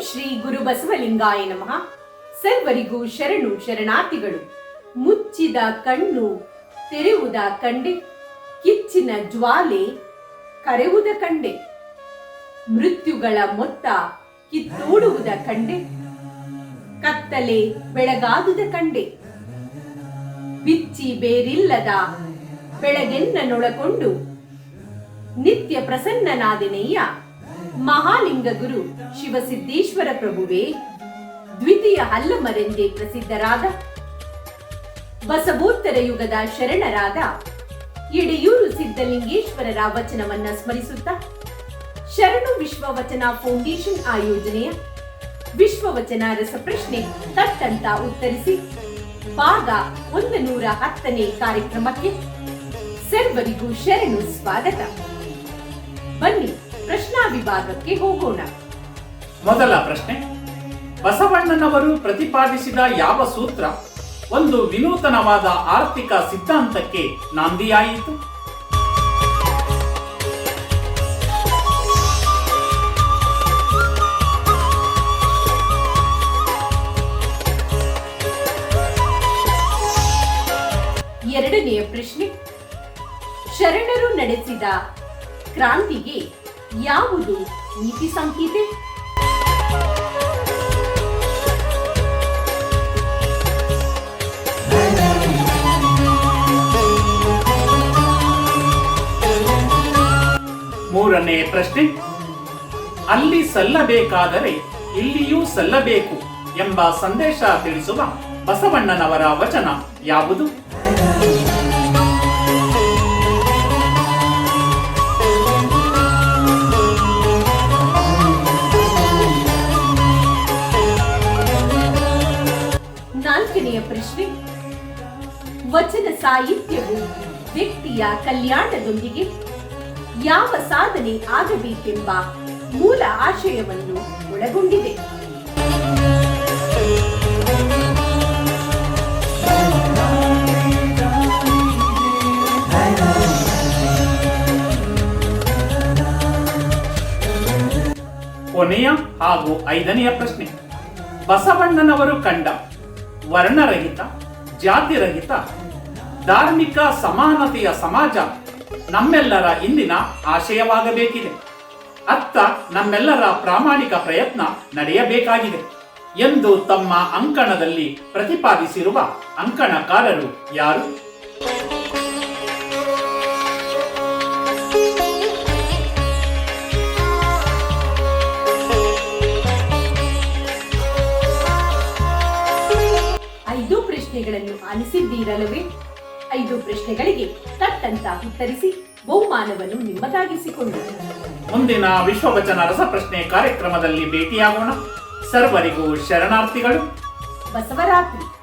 ಶ್ರೀ ಗುರು ಬಸವಲಿಂಗಾಯ ನಮಃ. ಸರ್ವರಿಗೂ ಶರಣು ಶರಣಾರ್ಥಿಗಳು. ಮುಚ್ಚಿದ ಕಣ್ಣು ತೆರೆಯುವುದ ಕಂಡೆ, ಕಿಚ್ಚಿನ ಜ್ವಾಲೆ ಕರೆಯುವುದ ಕಂಡೆ. ಮೃತ್ಯುಗಳ ಮೊತ್ತ ಕಿತ್ತೋಡುವುದ ಕಂಡೆ. ಕತ್ತಲೆ ಬೆಳಗಾದುದ ಕಂಡೆ. ಬಿಚ್ಚಿ ಬೇರಿಲ್ಲದ ಬೆಳಗೆನ್ನನೊಳಕೊಂಡು ನಿತ್ಯ ಪ್ರಸನ್ನನಾದೆನೆಯ್ಯ. ಮಹಾಲಿಂಗ ಗುರು ಶಿವಸಿದ್ದೇಶ್ವರ ಪ್ರಭುವೇ, ದ್ವಿತೀಯ ಹಲ್ಲಮರೆಂದೇ ಪ್ರಸಿದ್ಧರಾದ ಬಸವೋತ್ತರ ಯುಗದ ಶರಣರಾದ ಎಡೆಯೂರು ಸಿದ್ಧಲಿಂಗೇಶ್ವರರ ವಚನವನ್ನ ಸ್ಮರಿಸುತ್ತಾ ಶರಣು ವಿಶ್ವವಚನ ಫೌಂಡೇಶನ್ ಆಯೋಜನೆಯ ವಿಶ್ವವಚನ ರಸಪ್ರಶ್ನೆ ತಟ್ಟಂತ ಉತ್ತರಿಸಿ, ಭಾಗ ಒಂದು ನೂರ ಹತ್ತನೇ ಕಾರ್ಯಕ್ರಮಕ್ಕೆ ಸರ್ವರಿಗೂ ಶರಣು ಸ್ವಾಗತ. ಬನ್ನಿ. ವಿಭಾಗಕ್ಕೆ ಹೋಗೋಣ. ಮೊದಲ ಪ್ರಶ್ನೆ. ಬಸವಣ್ಣನವರು ಪ್ರತಿಪಾದಿಸಿದ ಯಾವ ಸೂತ್ರ ಒಂದು ವಿನೂತನವಾದ ಆರ್ಥಿಕ ಸಿದ್ಧಾಂತಕ್ಕೆ ನಾಂದಿಯಾಯಿತು? ಎರಡನೆಯ ಪ್ರಶ್ನೆ. ಶರಣರು ನಡೆಸಿದ ಕ್ರಾಂತಿಗೆ ಯಾವುದು ನೀತಿ ಸಂಹಿತೆ? ಮೂರನೇ ಪ್ರಶ್ನೆ. ಅಲ್ಲಿ ಸಲ್ಲಬೇಕಾದರೆ ಇಲ್ಲಿಯೂ ಸಲ್ಲಬೇಕು ಎಂಬ ಸಂದೇಶ ತಿಳಿಸುವ ಬಸವಣ್ಣನವರ ವಚನ ಯಾವುದು? ಪ್ರಶ್ನೆ. ವಚನ ಸಾಹಿತ್ಯವು ವ್ಯಕ್ತಿಯ ಕಲ್ಯಾಣದೊಂದಿಗೆ ಯಾವ ಸಾಧನೆ ಆಗಬೇಕೆಂಬ ಮೂಲ ಆಶಯವನ್ನು ಒಳಗೊಂಡಿದೆ. ಕೊನೆಯ ಹಾಗೂ ಐದನೆಯ ಪ್ರಶ್ನೆ. ಬಸವಣ್ಣನವರು ಕಂಡ ವರ್ಣರಹಿತ, ಜಾತಿರಹಿತ, ಧಾರ್ಮಿಕ ಸಮಾನತೆಯ ಸಮಾಜ ನಮ್ಮೆಲ್ಲರ ಇಂದಿನ ಆಶಯವಾಗಬೇಕಿದೆ. ಅತ್ತ ನಮ್ಮೆಲ್ಲರ ಪ್ರಾಮಾಣಿಕ ಪ್ರಯತ್ನ ನಡೆಯಬೇಕಾಗಿದೆ ಎಂದು ತಮ್ಮ ಅಂಕಣದಲ್ಲಿ ಪ್ರತಿಪಾದಿಸಿರುವ ಅಂಕಣಕಾರರು ಯಾರು? ಆಲಿಸಿದ್ದೀರಲ್ಲವೇ ಐದು ಪ್ರಶ್ನೆಗಳಿಗೆ ತಟ್ಟಂತ ಉತ್ತರಿಸಿ ಬಹುಮಾನವನ್ನು ನಿಮ್ಮದಾಗಿಸಿಕೊಂಡು ಮುಂದಿನ ವಿಶ್ವವಚನ ರಸಪ್ರಶ್ನೆ ಕಾರ್ಯಕ್ರಮದಲ್ಲಿ ಭೇಟಿಯಾಗೋಣ. ಸರ್ವರಿಗೂ ಶರಣಾರ್ಥಿಗಳು. ಬಸವರಾತ್ರಿ.